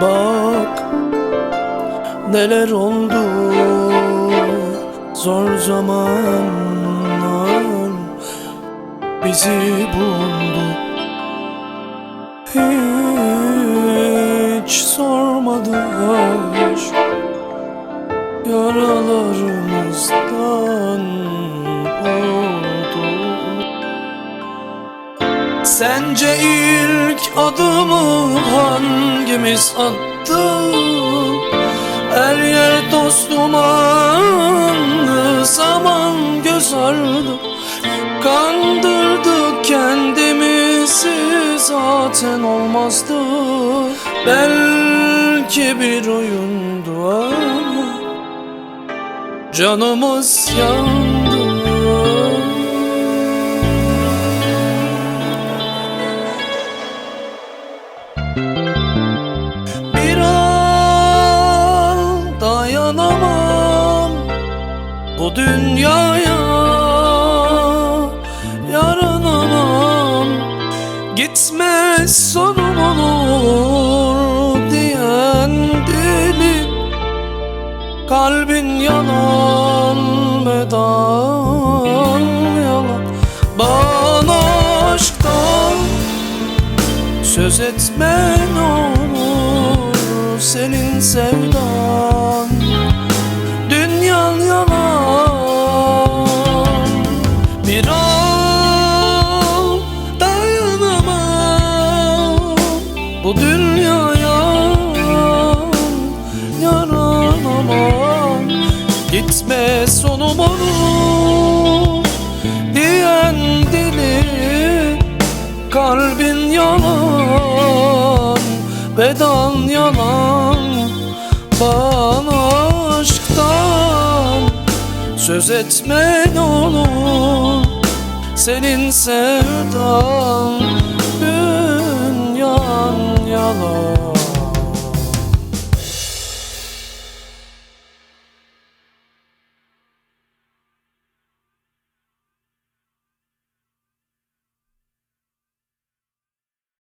Bak neler oldu zor zamanlar bizi buldu. Hiç sormadılar yaralarımızdan oldu. Sence ilk adımı hangimiz attı? Her yer toz dumanlı zaman göz ardı. Kandırdık kendimizi zaten olmazdı. Belki bir oyundu. ama Canımız yandı. Bir an dayanamam bu dünyaya. Yaranamam. Gitme sonum olur diyen deli Kalbin yalan Söz etmen olur senin sevdan. Dünyan yalan. Bir an dayanamam. Bu dünyaya yaranamam. Gitme sonum olur diyen Kalbin yalan, bedan yalan Bana aşktan söz etmen olur? Senin sevdan dünyan yalan